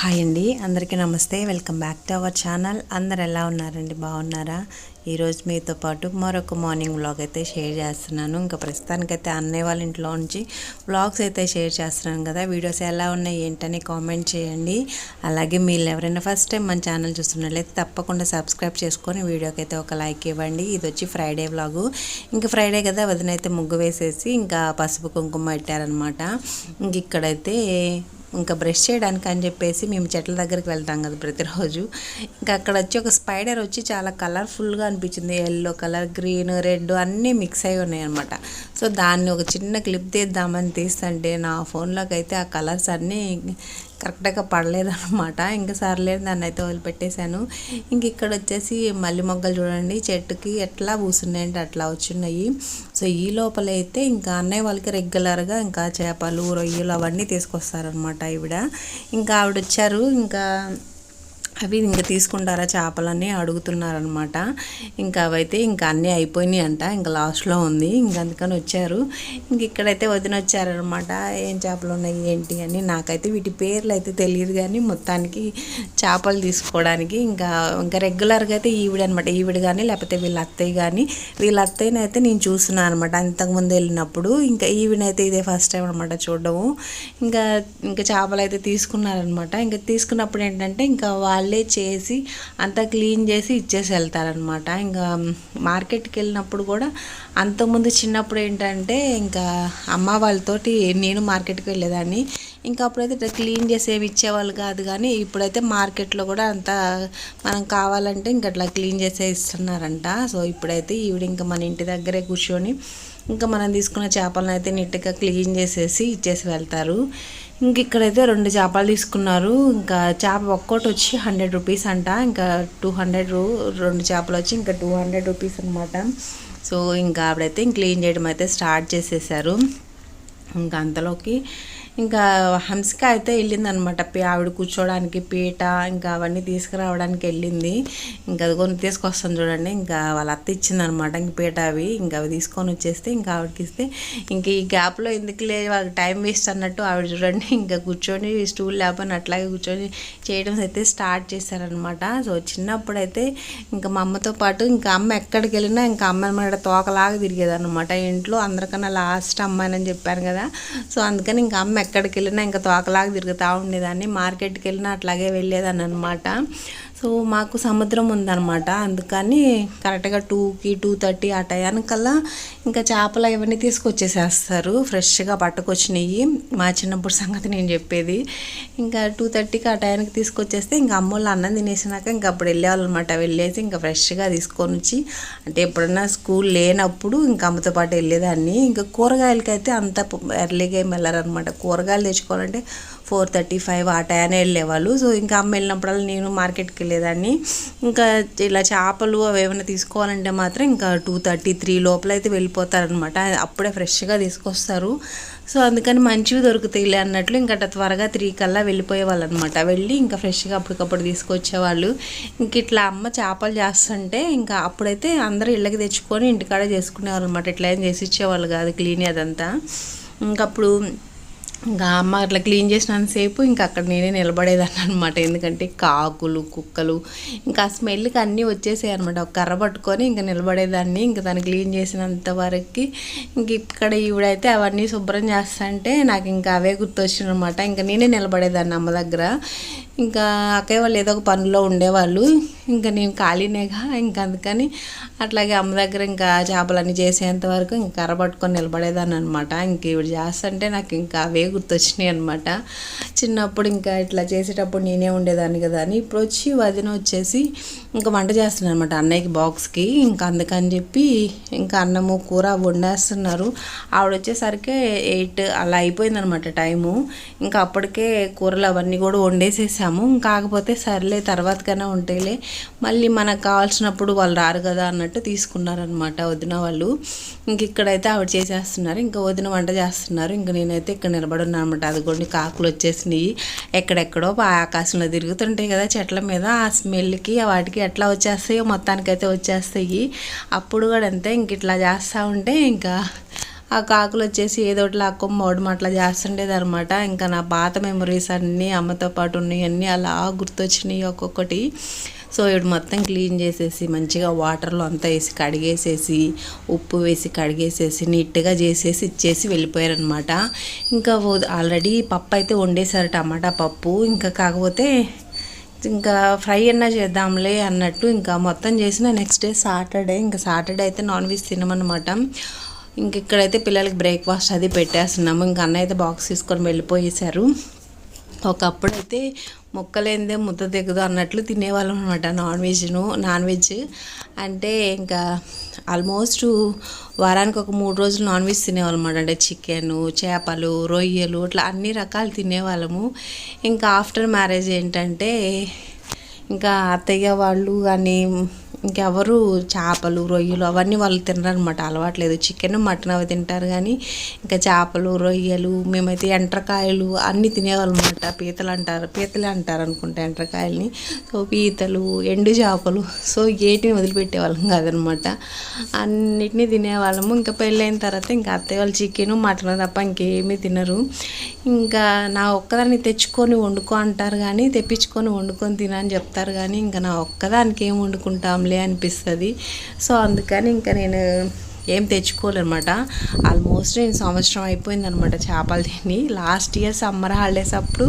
Hi అండి అందరికీ నమస్తే. Welcome back to our channel. అందరు ఎలా ఉన్నారండి? బాగున్నారా? ఈరోజు మీతో పాటు మరొక మార్నింగ్ వ్లాగ్ అయితే షేర్ చేస్తున్నాను. ఇంకా ప్రస్తుతానికైతే అన్నయ్య వాళ్ళ ఇంట్లో నుంచి వ్లాగ్స్ అయితే షేర్ చేస్తున్నాను కదా. వీడియోస్ ఎలా ఉన్నాయి ఏంటని కామెంట్ చేయండి. అలాగే మీరు ఎవరైనా ఫస్ట్ టైం మన ఛానల్ చూస్తున్నట్లయితే తప్పకుండా సబ్స్క్రైబ్ చేసుకొని వీడియోకి అయితే ఒక లైక్ ఇవ్వండి. ఇది వచ్చి ఫ్రైడే వ్లాగు. ఇంకా ఫ్రైడే కదా వదినైతే ముగ్గు వేసేసి ఇంకా పసుపు కుంకుమ పెట్టారనమాట ఇంక ఇక్కడైతే ఇంకా బ్రష్ చేయడానికి అని చెప్పేసి మేము చెట్ల దగ్గరికి వెళ్తాం కదా ప్రతిరోజు. ఇంకా అక్కడ వచ్చి ఒక స్పైడర్ వచ్చి చాలా కలర్ఫుల్గా అనిపించింది. ఎల్లో కలర్ గ్రీన్ రెడ్ అన్నీ మిక్స్ అయి ఉన్నాయన్నమాట. సో దాన్ని ఒక చిన్న క్లిప్ తీద్దామని తీస్తుంటే నా ఫోన్లోకి అయితే ఆ కలర్స్ అన్నీ కరెక్ట్గా పడలేదన్నమాట. ఇంకా సర్లేదు దాన్ని అయితే వదిలిపెట్టేశాను. ఇంక ఇక్కడ వచ్చేసి మల్లి మొగ్గలు చూడండి. చెట్టుకి ఎట్లా పూసున్నాయంటే అట్లా వచ్చున్నాయి సో ఈ లోపల అయితే ఇంకా అన్నయ్య వాళ్ళకి రెగ్యులర్గా ఇంకా చేపలు రొయ్యలు అవన్నీ తీసుకొస్తారనమాట ఈవిడ. ఇంకా ఆవిడ వచ్చారు. ఇంకా అవి ఇంకా తీసుకుంటారా? చేపలన్నీ అడుగుతున్నారనమాట ఇంకా అవైతే ఇంకా అన్నీ అయిపోయినాయి అంట ఇంకా లాస్ట్లో ఉంది. ఇంకా అందుకని వచ్చారు. ఇంక ఇక్కడైతే వదిన వచ్చారనమాట ఏం చేపలు ఉన్నాయి? ఏంటి? అని నాకైతే వీటి పేర్లు అయితే తెలియదు కానీ మొత్తానికి చేపలు తీసుకోవడానికి ఇంకా ఇంకా రెగ్యులర్గా అయితే ఈవిడ అనమాట ఈవిడ కానీ లేకపోతే వీళ్ళ అత్తయ్య కానీ వీళ్ళ అత్తయ్యని అయితే నేను చూస్తున్నాను అనమాట అంతకుముందు వెళ్ళినప్పుడు ఇంకా ఈవిడైతే ఇదే ఫస్ట్ టైం అనమాట చూడడము. ఇంకా ఇంకా చేపలు అయితే తీసుకున్నారనమాట ఇంకా తీసుకున్నప్పుడు ఏంటంటే ఇంకా వాళ్ళు వాళ్ళే చేసి అంతా క్లీన్ చేసి ఇచ్చేసి వెళ్తారనమాట ఇంకా మార్కెట్కి వెళ్ళినప్పుడు కూడా అంతకుముందు చిన్నప్పుడు ఏంటంటే ఇంకా అమ్మ వాళ్ళతోటి నేను మార్కెట్కి వెళ్ళేదాన్ని. ఇంకా అప్పుడైతే ఇట్లా క్లీన్ చేసి ఏమి ఇచ్చేవాళ్ళు కాదు కానీ ఇప్పుడైతే మార్కెట్లో కూడా అంతా మనం కావాలంటే ఇంకా అట్లా క్లీన్ చేసే ఇస్తున్నారంట. సో ఇప్పుడైతే ఈవిడ ఇంకా మన ఇంటి దగ్గరే కూర్చొని ఇంకా మనం తీసుకున్న చేపలను అయితే నీట్గా క్లీన్ చేసేసి ఇచ్చేసి వెళ్తారు. ఇంక ఇక్కడైతే రెండు చేపలు తీసుకున్నారు. ఇంకా చేప ఒక్కోటి వచ్చి హండ్రెడ్ రూపీస్ అంట. ఇంకా టూ హండ్రెడ్ రెండు చేపలు వచ్చి ఇంకా టూ హండ్రెడ్ రూపీస్ అనమాట సో ఇంకా ఆవిడైతే క్లీన్ చేయడం అయితే స్టార్ట్ చేసేసారు. ఇంకా అంతలోకి ఇంకా హంసిక అయితే వెళ్ళిందనమాట. ఆవిడ కూర్చోవడానికి పీట ఇంకా అవన్నీ తీసుకురావడానికి వెళ్ళింది. ఇంకా అది కొన్ని తీసుకొస్తాను చూడండి. ఇంకా వాళ్ళ అత్త ఇచ్చిందనమాట. ఇంక పీట అవి ఇంకా అవి తీసుకొని వచ్చేస్తే ఇంకా ఆవిడకి ఇస్తే ఇంక ఈ గ్యాప్లో ఎందుకు లేదు వాళ్ళకి టైం వేస్ట్ అన్నట్టు ఆవిడ చూడండి. ఇంకా కూర్చొని స్టూల్ లేకపోయినా అట్లాగే కూర్చొని చేయడం అయితే స్టార్ట్ చేశారనమాట. సో చిన్నప్పుడు అయితే ఇంకా మా అమ్మతో పాటు ఇంకా అమ్మ ఎక్కడికి వెళ్ళినా ఇంకా అమ్మ మన తోకలాగా తిరిగేదనమాట. ఇంట్లో అందరికన్నా లాస్ట్ అమ్మాయినని చెప్పాను కదా. సో అందుకని ఇంకా అమ్మ ఎక్కడికి వెళ్ళినా ఇంకా తోకలాగా తిరుగుతూ ఉండేదాన్ని. మార్కెట్కి వెళ్ళినా అట్లాగే వెళ్ళేదాన్ని అనమాట సో మాకు సముద్రం ఉందన్నమాట. అందుకని కరెక్ట్గా టూకి టూ థర్టీ ఆ టయానికల్లా ఇంకా చేపలు ఇవన్నీ తీసుకొచ్చేసేస్తారు. ఫ్రెష్గా పట్టుకొచ్చినాయి. మా చిన్నప్పుడు సంగతి నేను చెప్పేది. ఇంకా టూ థర్టీకి ఆ టయానికి తీసుకొచ్చేస్తే ఇంకా అమ్మోళ్ళు అన్నం తినేసినాక ఇంకా అప్పుడు వెళ్ళేవాళ్ళనమాట. వెళ్ళేసి ఇంకా ఫ్రెష్గా తీసుకొని వచ్చి అంటే ఎప్పుడన్నా స్కూల్ లేనప్పుడు ఇంకా అమ్మతో పాటు వెళ్ళేదాన్ని. ఇంకా కూరగాయలకైతే అంత ఎర్లీగా ఏం వెళ్ళారనమాట కూరగాయలు తెచ్చుకోవాలంటే ఫోర్ థర్టీ ఫైవ్ ఆ టయానే వెళ్ళేవాళ్ళు. సో ఇంకా అమ్మ వెళ్ళినప్పుడల్లా నేను మార్కెట్కి వెళ్ళేదాన్ని ఇంకా ఇలా చేపలు అవి ఏమైనా తీసుకోవాలంటే మాత్రం ఇంకా టూ థర్టీ త్రీ లోపల అయితే వెళ్ళిపోతారనమాట అప్పుడే ఫ్రెష్గా తీసుకొస్తారు. సో అందుకని మంచివి దొరుకుతాయిలే అన్నట్లు ఇంకా త్వరగా త్రీ కల్లా వెళ్ళిపోయేవాళ్ళు అనమాట వెళ్ళి ఇంకా ఫ్రెష్గా అప్పటికప్పుడు తీసుకొచ్చేవాళ్ళు. ఇంక ఇట్లా అమ్మ చేపలు చేస్తుంటే ఇంకా అప్పుడైతే అందరూ ఇళ్ళకి తెచ్చుకొని ఇంటికాడ చేసుకునేవాళ్ళు అనమాట ఇట్లా ఏం చేసి ఇచ్చేవాళ్ళు కాదు క్లీన్ అదంతా. ఇంకప్పుడు ఇంకా అమ్మ అట్లా క్లీన్ చేసినంతసేపు ఇంకా అక్కడ నేనే నిలబడేదాన్ని అనమాట ఎందుకంటే కాకులు కుక్కలు ఇంకా ఆ స్మెల్కి అన్నీ వచ్చేసాయి అనమాట ఒక కర్ర పట్టుకొని ఇంకా నిలబడేదాన్ని ఇంకా దాన్ని క్లీన్ చేసినంత వరకు. ఇంక ఇక్కడ ఈవిడైతే అవన్నీ శుభ్రం చేస్తుంటే నాకు ఇంకా అవే గుర్తొచ్చిన అనమాట ఇంకా నేనే నిలబడేదాన్ని అమ్మ దగ్గర. ఇంకా అక్కయ్య వాళ్ళు ఏదో ఒక పనిలో ఉండేవాళ్ళు. ఇంకా నేను ఖాళీనేగా ఇంకా అందుకని అట్లాగే అమ్మ దగ్గర ఇంకా చేపలన్నీ చేసేంత వరకు ఇంకా కర్ర పట్టుకొని నిలబడేదాన్ని అనమాట ఇంక ఇవి చేస్తుంటే నాకు ఇంకా అవే గుర్తొచ్చినాయి అనమాట చిన్నప్పుడు ఇంకా ఇట్లా చేసేటప్పుడు నేనే ఉండేదాన్ని కదా అని ఇప్పుడు వచ్చి వదిన వచ్చేసి ఇంకా వంట చేస్తున్నాను అనమాట అన్నయ్యకి బాక్స్కి. ఇంకా అందుకని చెప్పి ఇంకా అన్నము కూర వండేస్తున్నారు. ఆవిడ వచ్చేసరికి ఎయిట్ అలా అయిపోయిందనమాట టైము. ఇంకా అప్పటికే కూరలు అవన్నీ కూడా వండేసేసాము కాకపోతే సర్లే తర్వాతకైనా ఉంటేలే మళ్ళీ మనకు కావాల్సినప్పుడు వాళ్ళు రారు కదా అన్నట్టు తీసుకున్నారనమాట వదిన వాళ్ళు. ఇంక ఇక్కడైతే ఆవిడ చేసేస్తున్నారు. ఇంకా వదిన వంట చేస్తున్నారు. ఇంకా నేనైతే ఇక్కడ నిలబడున్నాను అనమాట అదిగోండి కాకులు వచ్చేసినాయి. ఎక్కడెక్కడో ఆకాశంలో తిరుగుతుంటాయి కదా చెట్ల మీద. ఆ స్మెల్కి వాటికి ఎట్లా వచ్చేస్తాయో మొత్తానికైతే వచ్చేస్తాయి. అప్పుడు కూడా అంతే ఇంక ఇట్లా చేస్తూ ఉంటే ఇంకా ఆ కాకులు వచ్చేసి ఏదో ఒకటి లాక్కొని మోడడం అట్లా చేస్తుండేది అనమాట ఇంకా నా పాత మెమరీస్ అన్నీ అమ్మతో పాటు ఉన్నాయి అన్నీ అలా గుర్తొచ్చినాయి ఒక్కొక్కటి. సో ఇప్పుడు మొత్తం క్లీన్ చేసేసి మంచిగా వాటర్లో అంతా వేసి కడిగేసేసి ఉప్పు వేసి కడిగేసేసి నీట్గా చేసేసి ఇచ్చేసి వెళ్ళిపోయారనమాట ఇంకా ఆల్రెడీ పప్పు అయితే వండేశారు టమాటా పప్పు. ఇంకా కాకపోతే ఇంకా ఫ్రై అన్నా చేద్దాంలే అన్నట్టు ఇంకా మొత్తం చేసిన నెక్స్ట్ డే సాటర్డే. ఇంకా సాటర్డే అయితే నాన్ వెజ్ తినమన్నమాట. ఇంక ఇక్కడైతే పిల్లలకి బ్రేక్ఫాస్ట్ అది పెట్టేస్తున్నాము. ఇంక అన్న అయితే బాక్స్ తీసుకొని వెళ్ళిపోయేశారు. ఒకప్పుడు అయితే మొక్కలేందే ముద్ద దిగదు అన్నట్లు తినేవాళ్ళం అనమాట నాన్ వెజ్ను నాన్ వెజ్. అంటే ఇంకా ఆల్మోస్ట్ వారానికి ఒక మూడు రోజులు నాన్ వెజ్ తినేవాళ్ళం అనమాట అంటే చికెను చేపలు రొయ్యలు ఇట్లా అన్ని రకాలు తినేవాళ్ళము. ఇంకా ఆఫ్టర్ మ్యారేజ్ ఏంటంటే ఇంకా అత్తయ్య వాళ్ళు కానీ ఇంకెవరు చేపలు రొయ్యలు అవన్నీ వాళ్ళు తినరనమాట అలవాట్లేదు. చికెన్ మటన్ అవి తింటారు కానీ ఇంకా చేపలు రొయ్యలు మేమైతే ఎండ్రకాయలు అన్నీ తినేవాళ్ళమాట. అనమాట పీతలు అంటారు పీతలే అంటారు అనుకుంటా ఎండ్రకాయలని. సో పీతలు ఎండు చేపలు. సో ఏటిని వదిలిపెట్టేవాళ్ళం కాదనమాట అన్నిటినీ తినేవాళ్ళము. ఇంకా పెళ్ళైన తర్వాత ఇంకా అత్తయ్య వాళ్ళు చికెన్ మటన్ తప్ప ఇంకేమీ తినరు. ఇంకా నా ఒక్కదాన్ని తెచ్చుకొని వండుకో అంటారు కానీ తెప్పించుకొని వండుకొని తినని చెప్తారు కానీ ఇంకా నా ఒక్కదానికి ఏం వండుకుంటాంలే అనిపిస్తుంది సో అందుకని ఇంకా నేను ఏం తెచ్చుకోలేనమాట ఆల్మోస్ట్ నేను సంవత్సరం అయిపోయిందనమాట చేపలు తిని లాస్ట్ ఇయర్ సమ్మర్ హాలిడేస్ అప్పుడు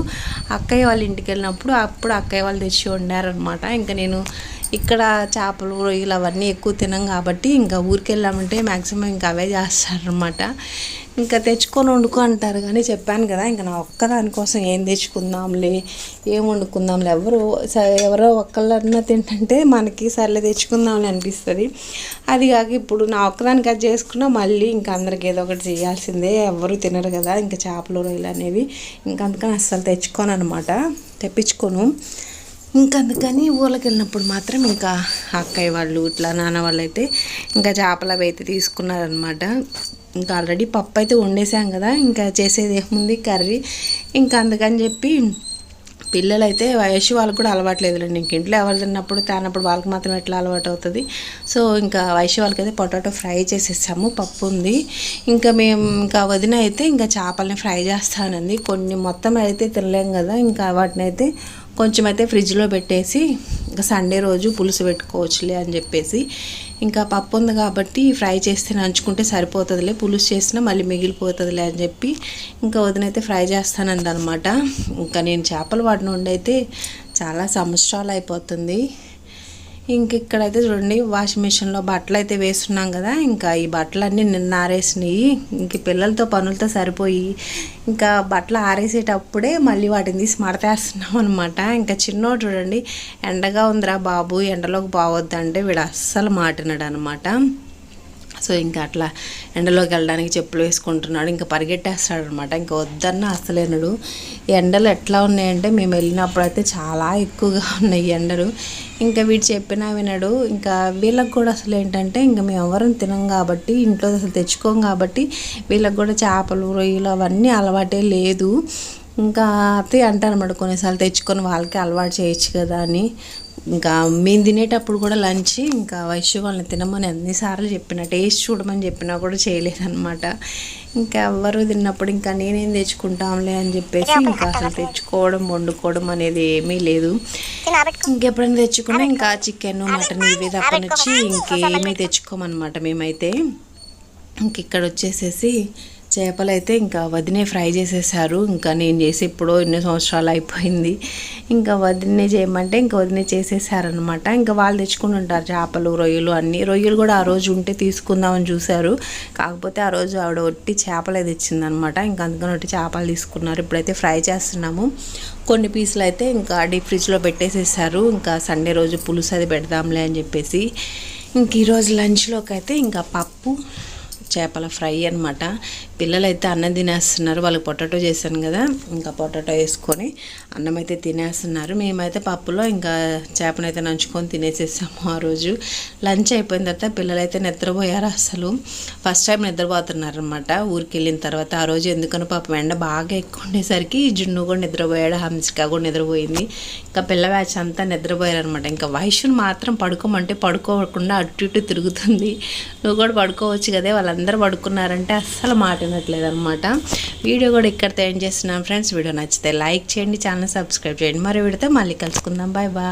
అక్కయ్య వాళ్ళ ఇంటికి వెళ్ళినప్పుడు అప్పుడు అక్కయ్య వాళ్ళు తెచ్చి వండారనమాట ఇంకా నేను ఇక్కడ చేపలు రొయ్యలు అవన్నీ ఎక్కువ తినం కాబట్టి ఇంకా ఊరికి వెళ్ళామంటే మ్యాక్సిమం ఇంకా అవే చేస్తారనమాట ఇంకా తెచ్చుకొని వండుకో అంటారు కానీ చెప్పాను కదా ఇంకా నా ఒక్కదానికోసం ఏం తెచ్చుకుందాంలే ఏం వండుకుందాంలే. ఎవరు ఎవరో ఒక్కళ్ళన్నా తింటుంటే మనకి సర్లే తెచ్చుకుందాంలే అనిపిస్తుంది. అది కాక ఇప్పుడు నా ఒక్కదానికి అది చేసుకున్నా మళ్ళీ ఇంకా అందరికి ఏదో ఒకటి చేయాల్సిందే. ఎవరు తినరు కదా ఇంకా చేపలు రొయ్యలు అనేవి. ఇంకా అందుకని అస్సలు తెచ్చుకోను అనమాట తెప్పించుకోను. అందుకని ఊళ్ళకి వెళ్ళినప్పుడు మాత్రం ఇంకా అక్కయ్య వాళ్ళు ఇట్లా నాన్న వాళ్ళు అయితే ఇంకా చేపలు అవి అయితే తీసుకున్నారనమాట ఇంకా ఆల్రెడీ పప్పు అయితే వండేసాం కదా ఇంకా చేసేది ఏముంది కర్రీ. ఇంకా అందుకని చెప్పి పిల్లలైతే వయసు వాళ్ళకి కూడా అలవాట్లేదులేండి ఇంక ఇంట్లో ఎవరు తిన్నప్పుడు తానప్పుడు వాళ్ళకి మాత్రం ఎట్లా అలవాటు అవుతుంది. సో ఇంకా వయసు వాళ్ళకైతే పొటాటో ఫ్రై చేసేసాము పప్పు ఉంది. ఇంకా మేము ఇంకా వదిన అయితే ఇంకా చేపలని ఫ్రై చేస్తానండి కొన్ని మొత్తం అయితే తినలేం కదా ఇంకా వాటిని అయితే కొంచెం అయితే ఫ్రిడ్జ్లో పెట్టేసి ఇంకా సండే రోజు పులుసు పెట్టుకోవచ్చులే అని చెప్పేసి ఇంకా పప్పు ఉంది కాబట్టి ఫ్రై చేస్తే నంచుకుంటే సరిపోతుందిలే పులుసు చేసినా మళ్ళీ మిగిలిపోతుందిలే అని చెప్పి ఇంకా వదినైతే ఫ్రై చేస్తానందనమాట. ఇంకా నేను చేపలు వాడిన అయితే చాలా సంవత్సరాలు అయిపోతుంది. ఇంక ఇక్కడైతే చూడండి వాషింగ్ మిషన్లో బట్టలు అయితే వేస్తున్నాం కదా ఇంకా ఈ బట్టలన్నీ నిన్న ఆరేసినాయి. ఇంక పిల్లలతో పనులతో సరిపోయి ఇంకా బట్టలు ఆరేసేటప్పుడే మళ్ళీ వాటిని తీసి మడతేస్తున్నాం అనమాట ఇంకా చిన్నోడు చూడండి ఎండగా ఉందిరా బాబు ఎండలోకి బాగొద్దంటే వీడు అస్సలు మాటినాడు అనమాట సో ఇంకా అట్లా ఎండలోకి వెళ్ళడానికి చెప్పులు వేసుకుంటున్నాడు. ఇంకా పరిగెట్టేస్తాడు అనమాట ఇంకా వద్దన్న అసలేనడు ఎండలు ఎట్లా ఉన్నాయంటే మేము వెళ్ళినప్పుడు అయితే చాలా ఎక్కువగా ఉన్నాయి ఎండలు. ఇంకా వీడు చెప్పినా వినడు. ఇంకా వీళ్ళకి కూడా అసలు ఏంటంటే ఇంకా మేము ఎవరం తినం కాబట్టి ఇంట్లో అసలు తెచ్చుకోం కాబట్టి వీళ్ళకి కూడా చేపలు రొయ్యలు అవన్నీ అలవాటే లేదు. ఇంకా అత్తయ్య అంటారన్నమాట కొన్నిసార్లు తెచ్చుకొని వాళ్ళకి అలవాటు చేయొచ్చు కదా అని. ఇంకా మేము తినేటప్పుడు కూడా లంచ్ ఇంకా వైశ్య వాళ్ళని తినమని అన్నిసార్లు చెప్పిన టేస్ట్ చూడమని చెప్పినా కూడా చేయలేదన్నమాట. ఇంకా ఎవ్వరు తిన్నప్పుడు ఇంకా నేనేం తెచ్చుకుంటాంలే అని చెప్పేసి ఇంకా అసలు తెచ్చుకోవడం వండుకోవడం అనేది ఏమీ లేదు. ఇంకెప్పుడైనా తెచ్చుకున్నా ఇంకా చికెన్ మటన్ ఇవి తప్పనిచ్చి ఇంకేమీ తెచ్చుకోమన్నమాట మేమైతే. ఇంక ఇక్కడ వచ్చేసేసి చేపలైతే ఇంకా వదినే ఫ్రై చేసేసారు. ఇంకా నేను చేసి ఎప్పుడో ఎన్నో సంవత్సరాలు అయిపోయింది. ఇంకా వదినే చేయమంటే ఇంకా వదినే చేసేసారనమాట ఇంకా వాళ్ళు తెచ్చుకుని ఉంటారు చేపలు రొయ్యలు అన్నీ. రొయ్యలు కూడా ఆ రోజు ఉంటే తీసుకుందామని చూశారు. కాకపోతే ఆ రోజు ఆవిడ ఒట్టి చేపలే తెచ్చిందనమాట ఇంకా అందుకని ఒట్టి చేపలు తీసుకున్నారు. ఇప్పుడైతే ఫ్రై చేస్తున్నాము. కొన్ని పీసులు అయితే ఇంకా డీప్ ఫ్రిడ్జ్లో పెట్టేసేసారు. ఇంకా సండే రోజు పులుసు అది పెడదాంలే అని చెప్పేసి. ఇంక ఈరోజు లంచ్లోకి అయితే ఇంకా పప్పు చేపల ఫ్రై అనమాట పిల్లలైతే అన్నం తినేస్తున్నారు. వాళ్ళకి పొటాటో చేశాను కదా ఇంకా పొటాటో వేసుకొని అన్నం అయితే తినేస్తున్నారు. మేమైతే పప్పులో ఇంకా చేపనైతే నంచుకొని తినేసేసాము ఆ రోజు. లంచ్ అయిపోయిన తర్వాత పిల్లలైతే నిద్రపోయారు అసలు. ఫస్ట్ టైం నిద్రపోతున్నారు అనమాట ఊరికి వెళ్ళిన తర్వాత ఆ రోజు ఎందుకనో పాపం ఎండ బాగా ఎక్కువ ఉండేసరికి జున్ను కూడా నిద్రపోయాడు హంసిక కూడా నిద్రపోయింది. ఇంకా పిల్ల బ్యాచ్ అంతా నిద్రపోయారు అనమాట ఇంకా వయసును మాత్రం పడుకోమంటే పడుకోకుండా అటు ఇటు తిరుగుతుంది. నువ్వు కూడా పడుకోవచ్చు కదే వాళ్ళంతా అందరూ పడుకున్నారంటే అస్సలు మాట వినట్లేదు అనమాట వీడియో కూడా ఇక్కడితో ఏం చేస్తున్నాం. ఫ్రెండ్స్ వీడియో నచ్చితే లైక్ చేయండి ఛానల్ సబ్స్క్రైబ్ చేయండి. మరి వీడితే మళ్ళీ కలుసుకుందాం. Bye bye.